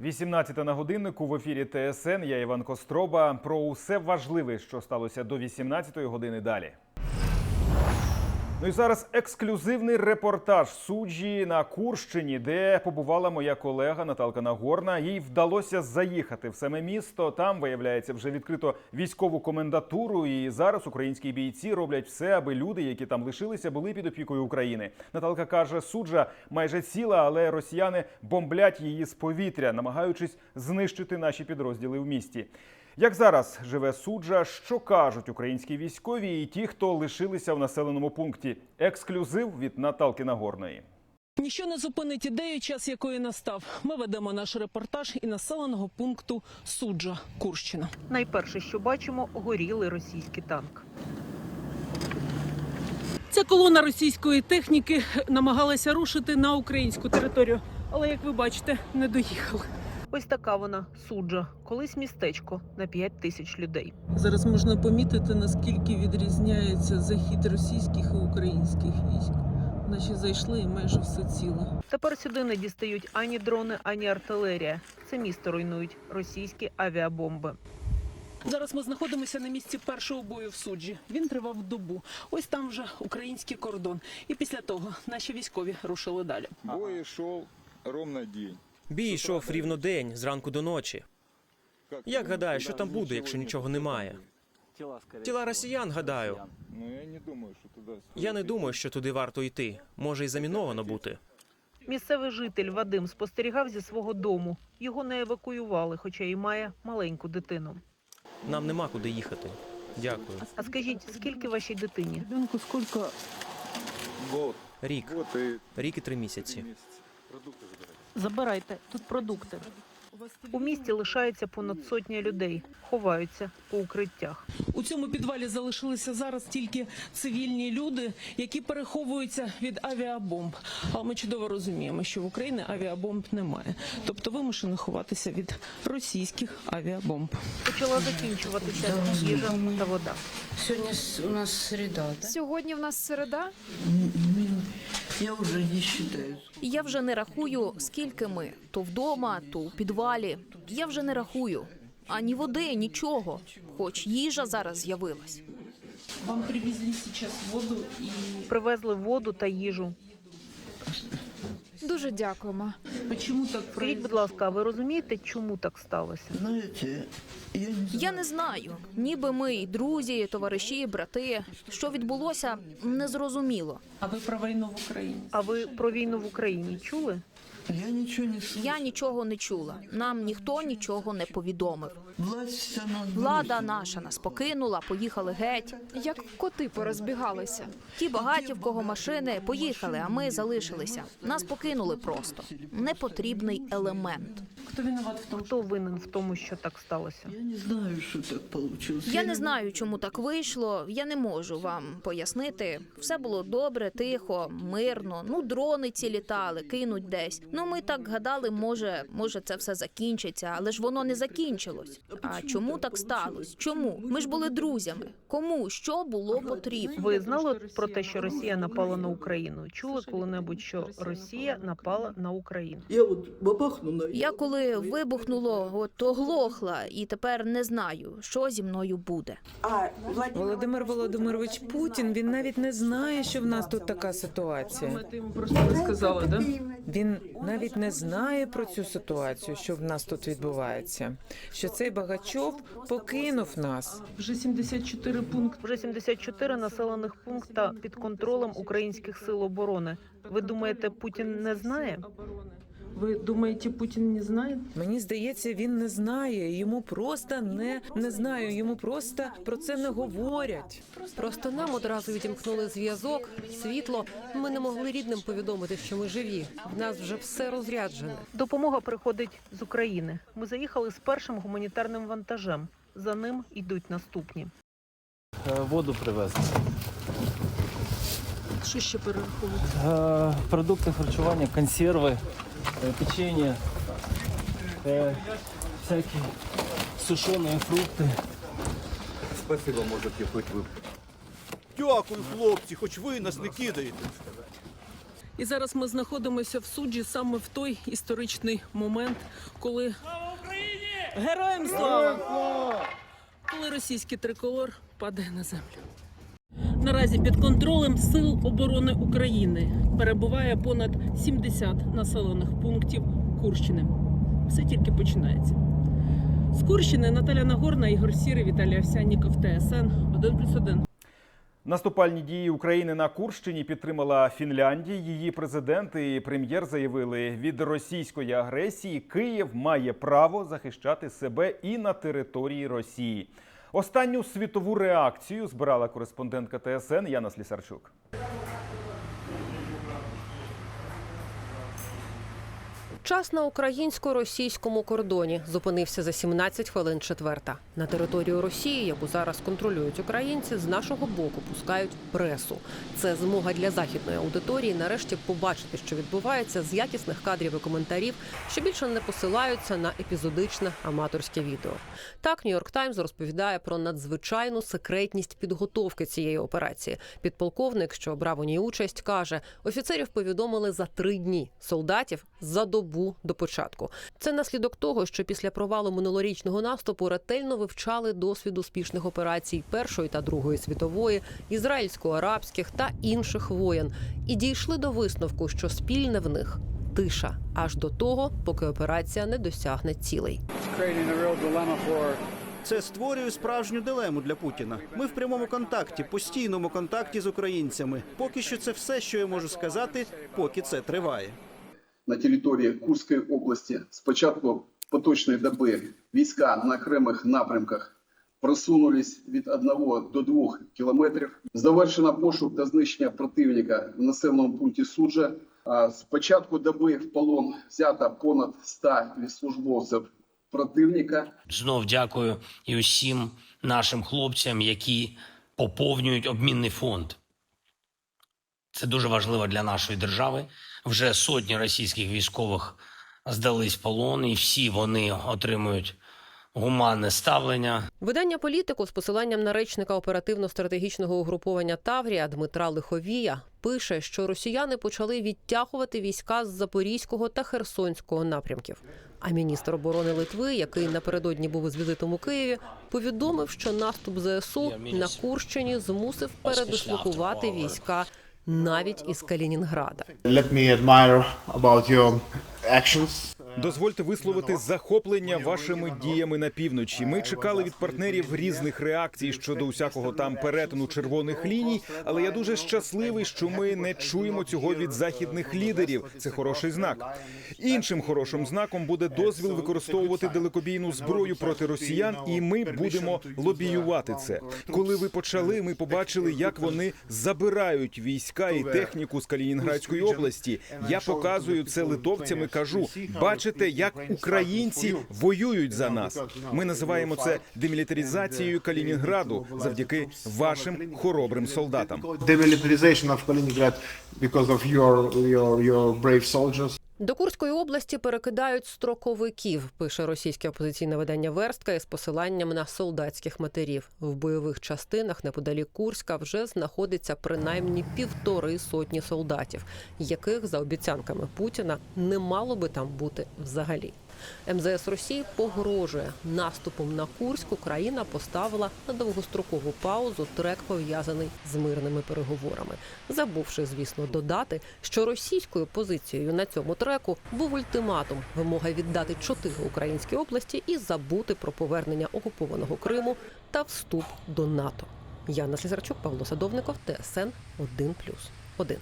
18 на годиннику в ефірі ТСН. Я Іван Костроба. Про усе важливе, що сталося до 18 години далі. Ну і зараз ексклюзивний репортаж суджі на Курщині, де побувала моя колега Наталка Нагорна. Їй вдалося заїхати в саме місто. Там виявляється вже відкрито військову комендатуру. І зараз українські бійці роблять все, аби люди, які там лишилися, були під опікою України. Наталка каже, суджа майже ціла, але росіяни бомблять її з повітря, намагаючись знищити наші підрозділи в місті. Як зараз живе суджа, що кажуть українські військові і ті, хто лишилися в населеному пункті? Ексклюзив від Наталки Нагорної. Ніщо не зупинить ідею, час якої настав. Ми ведемо наш репортаж і населеного пункту Суджа, Курщина. Найперше, що бачимо, горілий російський танк. Ця колона російської техніки намагалася рушити на українську територію, але як ви бачите, не доїхали. Ось така вона суджа, колись містечко на 5 тисяч людей. Зараз можна помітити, наскільки відрізняється захід російських і українських військ. Наші зайшли і майже все ціле. Тепер сюди не дістають ані дрони, ані артилерія. Це місто руйнують російські авіабомби. Зараз ми знаходимося на місці першого бою в суджі. Він тривав добу. Ось там вже український кордон. І після того наші військові рушили далі. Бой йшов ровно день. Бій йшов рівно день, зранку до ночі. Як гадаєш, що там буде, якщо нічого немає? Тіла росіян, гадаю. Я не думаю, що туди. Варто йти. Може, і заміновано бути. Місцевий житель Вадим спостерігав зі свого дому. Його не евакуювали, хоча і має маленьку дитину. Нам нема куди їхати. Дякую. А скажіть, скільки вашій дитині? Ребенку скільки? Рік. Рік і три місяці. Забирайте тут продукти. У місті лишається понад сотня людей, ховаються по укриттях. У цьому підвалі залишилися зараз тільки цивільні люди, які переховуються від авіабомб. Але ми чудово розуміємо, що в Україні авіабомб немає, тобто вимушено ховатися від російських авіабомб. Почала закінчуватися їжа та вода. Сегодня с- у нас среда, да? Сьогодні в нас середа. Я вже не вважаю. Я вже не рахую, скільки ми то вдома, то у підвалі. Я вже не рахую. Ані води, нічого. Хоч їжа зараз з'явилась. Вам привезли зараз воду і Привезли воду та їжу. Дуже дякуємо. чому так Скажіть, будь ласка, а ви розумієте, чому так сталося? Знаете, я не знаю. Я не знаю. Ніби ми і друзі, товариші, брати. Що відбулося, незрозуміло. А ви про війну в Україні? А ви про війну в Україні чули? Я ничего не слышу. Я нічого не чула. Нам ніхто нічого не повідомив. Влада наша нас покинула, поїхали геть. Як коти порозбігалися. Ті багаті, в кого машини, поїхали, а ми залишилися. Нас покинули просто. Непотрібний елемент. Хто винуват в тому, Хто винен в тому, що так сталося? Я не знаю, что так получилось. Я не знаю, чому так вийшло. Я не можу вам пояснити. Все було добре, тихо, мирно. Ну, дрони ці літали, кинуть десь. Ну, ми так гадали, може, може, це все закінчиться, але ж воно не закінчилось. А чому так сталося? Чому? Ми ж були друзями. Кому що було потрібно? Ви знали про те, що Росія напала на Україну? Чули коли-небудь, що Росія напала на Україну? Я вот бабахну на... Я коли вибухнуло, от оглохла, і тепер не знаю, що зі мною буде. А Володимир Володимирович Путін він навіть не знає, що в нас тут така ситуація. ти йому просто не сказали, да? Він навіть не знає про цю ситуацію, що в нас тут відбувається. Що цей Багачов покинув нас. Вже 74 пункти. Вже 74 населених пункта під контролем українських сил оборони. Ви думаєте, Путін не знає? Ви думаєте, Путін не знає? Мені здається, він не знає. Йому просто не, не знаю. Йому просто про це не говорять. Просто нам одразу відімкнули зв'язок, світло. Ми не могли рідним повідомити, що ми живі. В нас вже все розряджене. Допомога приходить з України. Ми заїхали з першим гуманітарним вантажем. За ним йдуть наступні. Воду привезли. Що ще перераховувати? Е, Продукти харчування, консерви, е, печення, е, всякі сушені фрукти. Спасибо, можете хоч ви. Дякую, хлопці, хоч ви нас не кидаєте. І зараз ми знаходимося в суджі саме в той історичний момент, коли героям слава! Коли російський триколор падає на землю. Наразі під контролем Сил оборони України перебуває понад 70 населених пунктів Курщини. Все тільки починається. З Курщини Наталя Нагорна, Ігор Сірий, Віталій Овсянніков, ТСН 1+,1. Наступальні дії України на Курщині підтримала Фінляндія. Її президент і прем'єр заявили, від російської агресії Київ має право захищати себе і на території Росії. Останню світову реакцію збирала кореспондентка ТСН Яна Слісарчук. Час на українсько-російському кордоні зупинився за 17 хвилин четверта. На територію Росії, яку зараз контролюють українці, з нашого боку пускають пресу. Це змога для західної аудиторії нарешті побачити, що відбувається з якісних кадрів і коментарів, що більше не посилаються на епізодичне аматорське відео. Так, Нью-Йорк Таймс розповідає про надзвичайну секретність підготовки цієї операції. Підполковник, що брав у ній участь, каже: офіцерів повідомили за три дні, солдатів за добу до початку. Це наслідок того, що після провалу минулорічного наступу ретельно вивчали досвід успішних операцій Першої та Другої світової, ізраїльсько-арабських та інших воєн, і дійшли до висновку, що спільне в них тиша аж до того, поки операція не досягне цілей. Це створює справжню дилему для Путіна. Ми в прямому контакті, постійному контакті з українцями. Поки що це все, що я можу сказати, поки це триває. На території Курської області з початку поточної доби війська на окремих напрямках просунулись від 1 до 2 кілометрів. Завершено пошук та знищення противника в населеному пункті Суджа. З початку доби в полон взято понад 100 службовців противника. Знов дякую і усім нашим хлопцям, які поповнюють обмінний фонд. Це дуже важливо для нашої держави. Вже сотні російських військових здались полон, і всі вони отримують гуманне ставлення. Видання політику з посиланням на речника оперативно-стратегічного угруповання Таврія Дмитра Лиховія пише, що росіяни почали відтягувати війська з Запорізького та Херсонського напрямків. А міністр оборони Литви, який напередодні був із візитом у Києві, повідомив, що наступ ЗСУ на Курщині змусив передислокувати війська навіть із Калінінграда. Let me admire about your actions. Дозвольте висловити захоплення вашими діями на півночі. Ми чекали від партнерів різних реакцій щодо усякого там перетину червоних ліній, але я дуже щасливий, що ми не чуємо цього від західних лідерів. Це хороший знак. Іншим хорошим знаком буде дозвіл використовувати далекобійну зброю проти росіян, і ми будемо лобіювати це. Коли ви почали, ми побачили, як вони забирають війська і техніку з Калінінградської області. Я показую це литовцям і кажу: бачите, як українці воюють за нас. Ми називаємо це демілітаризацією Калінінграду завдяки вашим хоробрим солдатам. Because of your your your brave soldiers. До Курської області перекидають строковиків, пише російське опозиційне видання Верстка із посиланням на солдатських матерів. В бойових частинах неподалік Курська вже знаходиться принаймні півтори сотні солдатів, яких за обіцянками Путіна не мало би там бути взагалі. МЗС Росії погрожує наступом на Курськ. Україна поставила на довгострокову паузу трек пов'язаний з мирними переговорами, забувши, звісно, додати, що російською позицією на цьому треку був ультиматум, вимога віддати чотири українські області і забути про повернення окупованого Криму та вступ до НАТО. Яна Слізарчук, Павло Садовников, ТСН 1+,1.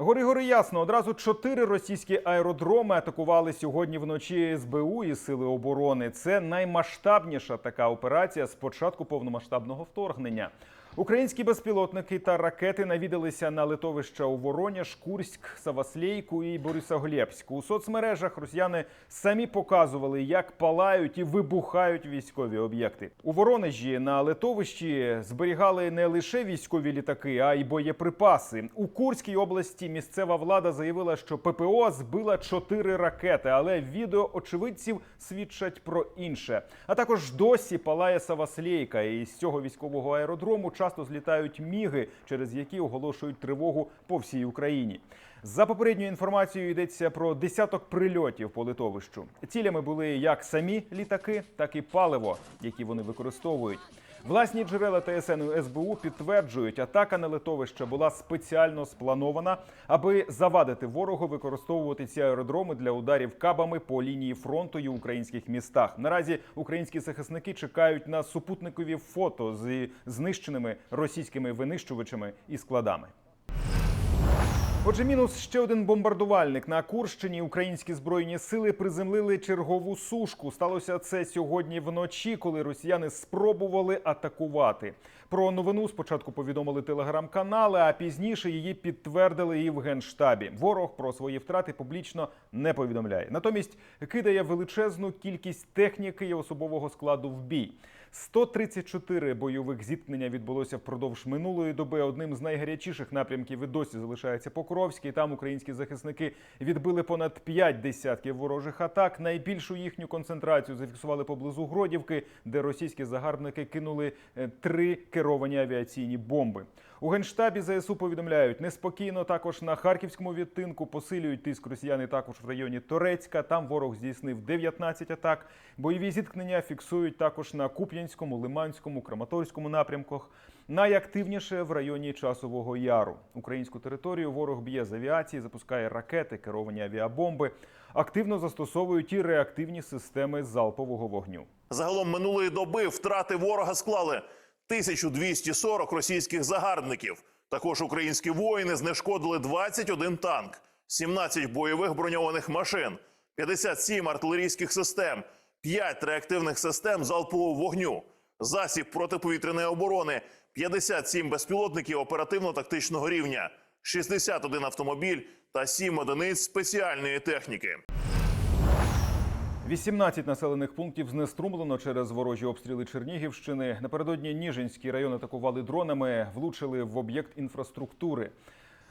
Гори гори ясно. Одразу чотири російські аеродроми атакували сьогодні вночі СБУ і сили оборони. Це наймасштабніша така операція з початку повномасштабного вторгнення. Українські безпілотники та ракети навідалися на литовища у Вороняж, Курськ, Саваслейку і Борисоглєбськ. У соцмережах росіяни самі показували, як палають і вибухають військові об'єкти. У Воронежі на литовищі зберігали не лише військові літаки, а й боєприпаси. У Курській області місцева влада заявила, що ППО збила чотири ракети, але відео очевидців свідчать про інше. А також досі палає Саваслейка, і з цього військового аеродрому час часто злітають міги, через які оголошують тривогу по всій Україні. За попередньою інформацією йдеться про десяток прильотів по литовищу. Цілями були як самі літаки, так і паливо, які вони використовують. Власні джерела ТСН і СБУ підтверджують, атака на литовище була спеціально спланована, аби завадити ворогу використовувати ці аеродроми для ударів кабами по лінії фронту і українських містах. Наразі українські захисники чекають на супутникові фото з знищеними російськими винищувачами і складами. Отже, мінус ще один бомбардувальник на Курщині. Українські збройні сили приземлили чергову сушку. Сталося це сьогодні вночі, коли росіяни спробували атакувати. Про новину спочатку повідомили телеграм-канали, а пізніше її підтвердили і в генштабі. Ворог про свої втрати публічно не повідомляє. Натомість кидає величезну кількість техніки і особового складу в бій. 134 бойових зіткнення відбулося впродовж минулої доби. Одним з найгарячіших напрямків і досі залишається Покровський. Там українські захисники відбили понад 5 десятків ворожих атак. Найбільшу їхню концентрацію зафіксували поблизу Гродівки, де російські загарбники кинули е, три керовані авіаційні бомби. У генштабі ЗСУ повідомляють неспокійно. Також на харківському відтинку посилюють тиск росіяни. Також в районі Торецька. Там ворог здійснив 19 атак. Бойові зіткнення фіксують також на Куп'янському, Лиманському, Краматорському напрямках. Найактивніше в районі Часового Яру. Українську територію ворог б'є з авіації, запускає ракети, керовані авіабомби. Активно застосовують і реактивні системи залпового вогню. Загалом минулої доби втрати ворога склали 1240 російських загарбників. Також українські воїни знешкодили 21 танк, 17 бойових броньованих машин, 57 артилерійських систем, 5 реактивних систем залпового вогню, засіб протиповітряної оборони, 57 безпілотників оперативно-тактичного рівня, 61 автомобіль та 7 одиниць спеціальної техніки. 18 населених пунктів знеструмлено через ворожі обстріли Чернігівщини. Напередодні Ніжинський район атакували дронами, влучили в об'єкт інфраструктури.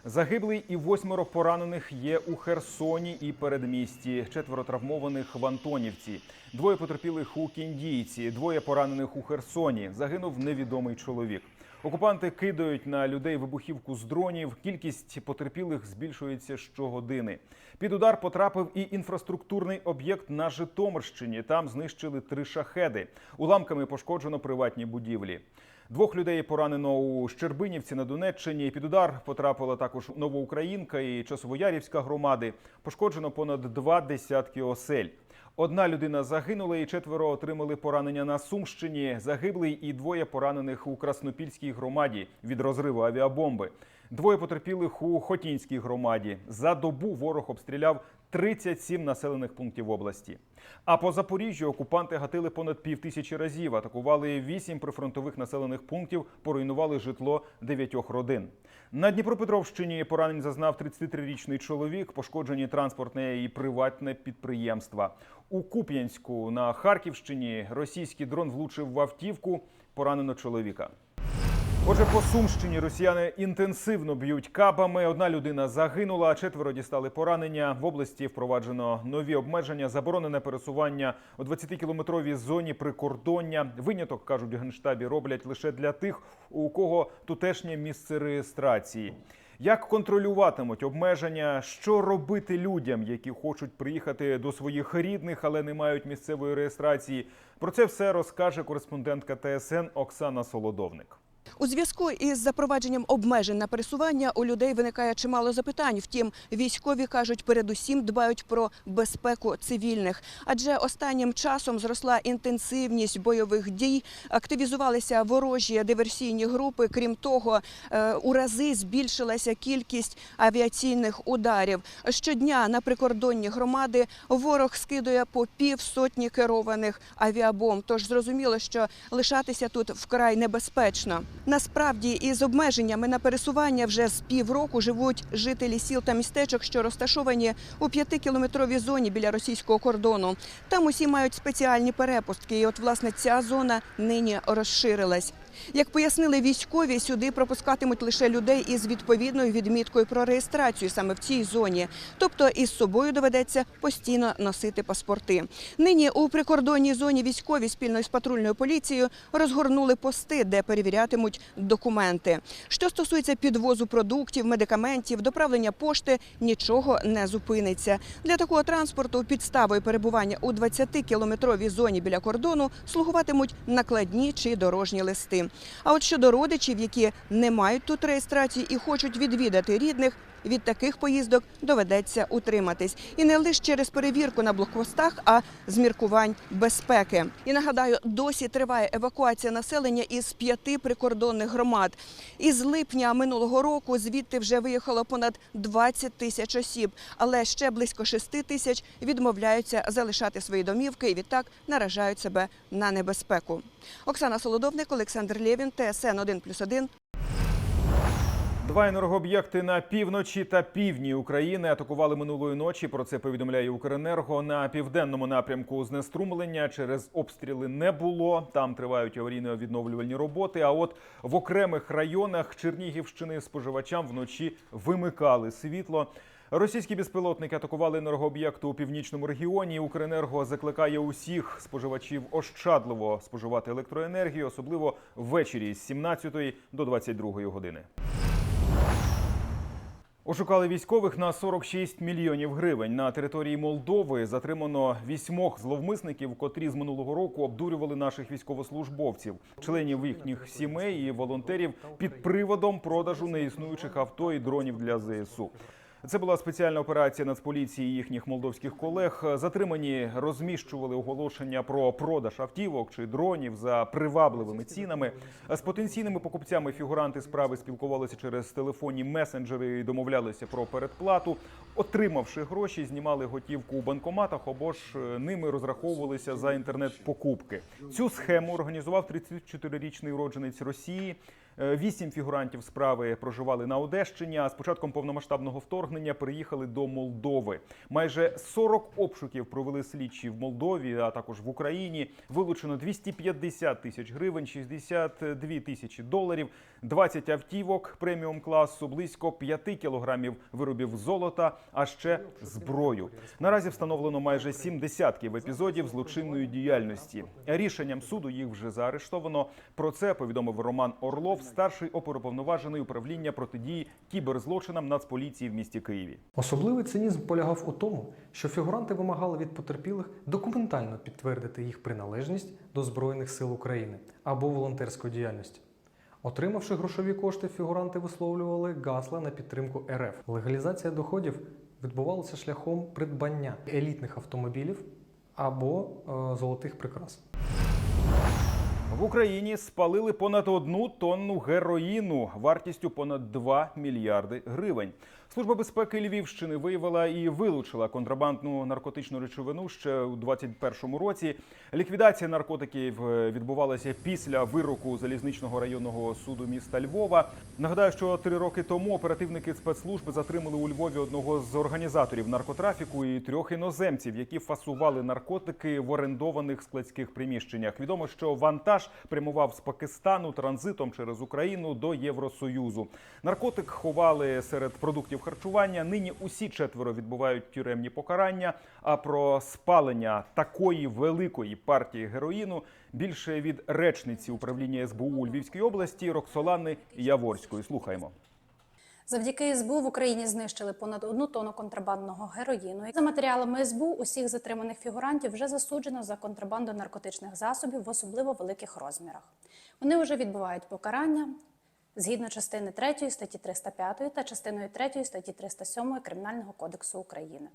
Загиблий і восьмеро поранених є у Херсоні і передмісті. Четверо травмованих в Антонівці. Двоє потерпілих у Кіндійці, двоє поранених у Херсоні. Загинув невідомий чоловік. Окупанти кидають на людей вибухівку з дронів. Кількість потерпілих збільшується щогодини. Під удар потрапив і інфраструктурний об'єкт на Житомирщині. Там знищили три шахеди. Уламками пошкоджено приватні будівлі. Двох людей поранено у Щербинівці на Донеччині. Під удар потрапила також Новоукраїнка і Часовоярівська громади. Пошкоджено понад два десятки осель. Одна людина загинула і четверо отримали поранення на Сумщині. Загиблий і двоє поранених у Краснопільській громаді від розриву авіабомби. Двоє потерпілих у Хотінській громаді. За добу ворог обстріляв 37 населених пунктів області. А по Запоріжжю окупанти гатили понад півтисячі разів, атакували вісім прифронтових населених пунктів, поруйнували житло дев'ятьох родин. На Дніпропетровщині поранень зазнав 33-річний чоловік, пошкоджені транспортне і приватне підприємства. У Куп'янську на Харківщині російський дрон влучив в автівку, поранено чоловіка. Отже, по Сумщині росіяни інтенсивно б'ють кабами. Одна людина загинула, четверо дістали поранення. В області впроваджено нові обмеження, заборонене пересування у 20-кілометровій зоні прикордоння. Виняток кажуть в генштабі роблять лише для тих, у кого тутешнє місце реєстрації. Як контролюватимуть обмеження, що робити людям, які хочуть приїхати до своїх рідних, але не мають місцевої реєстрації? Про це все розкаже кореспондентка ТСН Оксана Солодовник. У зв'язку із запровадженням обмежень на пересування у людей виникає чимало запитань. Втім, військові кажуть, передусім дбають про безпеку цивільних, адже останнім часом зросла інтенсивність бойових дій, активізувалися ворожі диверсійні групи. Крім того, е, у рази збільшилася кількість авіаційних ударів. Щодня на прикордонні громади ворог скидує по півсотні керованих авіабомб. Тож зрозуміло, що лишатися тут вкрай небезпечно. Насправді, із обмеженнями на пересування вже з півроку живуть жителі сіл та містечок, що розташовані у п'ятикілометровій зоні біля російського кордону. Там усі мають спеціальні перепустки. І от власне ця зона нині розширилась. Як пояснили військові, сюди пропускатимуть лише людей із відповідною відміткою про реєстрацію саме в цій зоні. Тобто із собою доведеться постійно носити паспорти. Нині у прикордонній зоні військові спільно з патрульною поліцією розгорнули пости, де перевірятимуть документи. Що стосується підвозу продуктів, медикаментів, доправлення пошти, нічого не зупиниться. Для такого транспорту підставою перебування у 20-кілометровій зоні біля кордону слугуватимуть накладні чи дорожні листи. А от щодо родичів, які не мають тут реєстрації і хочуть відвідати рідних. Від таких поїздок доведеться утриматись і не лише через перевірку на блокпостах, а з міркувань безпеки. І нагадаю, досі триває евакуація населення із п'яти прикордонних громад. Із липня минулого року звідти вже виїхало понад 20 тисяч осіб, але ще близько 6 тисяч відмовляються залишати свої домівки і відтак наражають себе на небезпеку. Оксана Солодовник, Олександр Лєвін, ТСН 1+,1. Два енергооб'єкти на півночі та півдні України атакували минулої ночі. Про це повідомляє Укренерго. На південному напрямку знеструмлення через обстріли не було. Там тривають аварійно-відновлювальні роботи. А от в окремих районах Чернігівщини споживачам вночі вимикали світло. Російські безпілотники атакували енергооб'єкти у північному регіоні. Укренерго закликає усіх споживачів ощадливо споживати електроенергію, особливо ввечері з 17 до 22 години. Ошукали військових на 46 мільйонів гривень. На території Молдови затримано вісьмох зловмисників, котрі з минулого року обдурювали наших військовослужбовців, членів їхніх сімей і волонтерів під приводом продажу неіснуючих авто і дронів для ЗСУ. Це була спеціальна операція Нацполіції і їхніх молдовських колег. Затримані розміщували оголошення про продаж автівок чи дронів за привабливими цінами. З потенційними покупцями фігуранти справи спілкувалися через телефонні месенджери і домовлялися про передплату. Отримавши гроші, знімали готівку у банкоматах або ж е, ними розраховувалися за інтернет-покупки. Цю схему організував 34-річний уродженець Росії. Е, Вісім фігурантів справи проживали на Одещині. А з початком повномасштабного вторгнення переїхали до Молдови. Майже 40 обшуків провели слідчі в Молдові, а також в Україні. Вилучено 250 тисяч гривень, 62 тисячі доларів, 20 автівок преміум класу, близько 5 кілограмів виробів золота, а ще зброю. Наразі встановлено майже сім десятків епізодів злочинної діяльності. Рішенням суду їх вже заарештовано. Про це повідомив Роман Орлов, старший оперуповноважений управління протидії кіберзлочинам Нацполіції в місті Києві. Особливий цинізм полягав у тому, що фігуранти вимагали від потерпілих документально підтвердити їх приналежність до Збройних сил України або волонтерської діяльності. Отримавши грошові кошти, фігуранти висловлювали гасла на підтримку РФ. Легалізація доходів відбувалася шляхом придбання елітних автомобілів або е, золотих прикрас. В Україні спалили понад одну тонну героїну вартістю понад 2 мільярди гривень. Служба безпеки Львівщини виявила і вилучила контрабандну наркотичну речовину ще у 2021 році. Ліквідація наркотиків е, відбувалася після вироку залізничного районного суду міста Львова. Нагадаю, що три роки тому оперативники спецслужби затримали у Львові одного з організаторів наркотрафіку і трьох іноземців, які фасували наркотики в орендованих складських приміщеннях. Відомо, що вантаж прямував з Пакистану транзитом через Україну до Євросоюзу. Наркотик ховали серед продуктів харчування. Нині усі четверо відбувають тюремні покарання. А про спалення такої великої партії героїну більше від речниці управління СБУ у Львівській області Роксолани Яворської. Слухаємо. Завдяки СБУ в Україні знищили понад одну тонну контрабандного героїну. За матеріалами СБУ усіх затриманих фігурантів вже засуджено за контрабанду наркотичних засобів в особливо великих розмірах. Вони вже відбувають покарання згідно частини 3 статті 305 та частиною 3 статті 307 Кримінального кодексу України.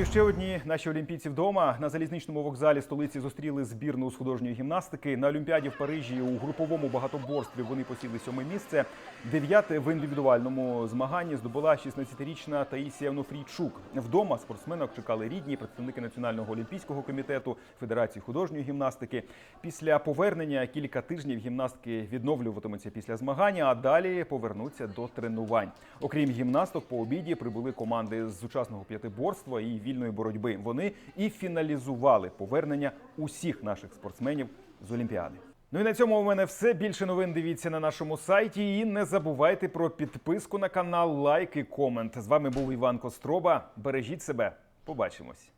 І ще одні наші олімпійці вдома на залізничному вокзалі столиці зустріли збірну з художньої гімнастики. На Олімпіаді в Парижі у груповому багатоборстві вони посіли сьоме місце. Дев'яте в індивідуальному змаганні здобула 16-річна Таїсія Онофрійчук. Вдома спортсменок чекали рідні представники Національного олімпійського комітету, Федерації художньої гімнастики. Після повернення кілька тижнів гімнастки відновлюватимуться після змагання, а далі повернуться до тренувань. Окрім гімнасток, по обіді прибули команди з сучасного п'ятиборства і вільної боротьби. Вони і фіналізували повернення усіх наших спортсменів з Олімпіади. Ну і на цьому у мене все. Більше новин дивіться на нашому сайті. І не забувайте про підписку на канал, лайк і комент. З вами був Іван Костроба. Бережіть себе. Побачимось.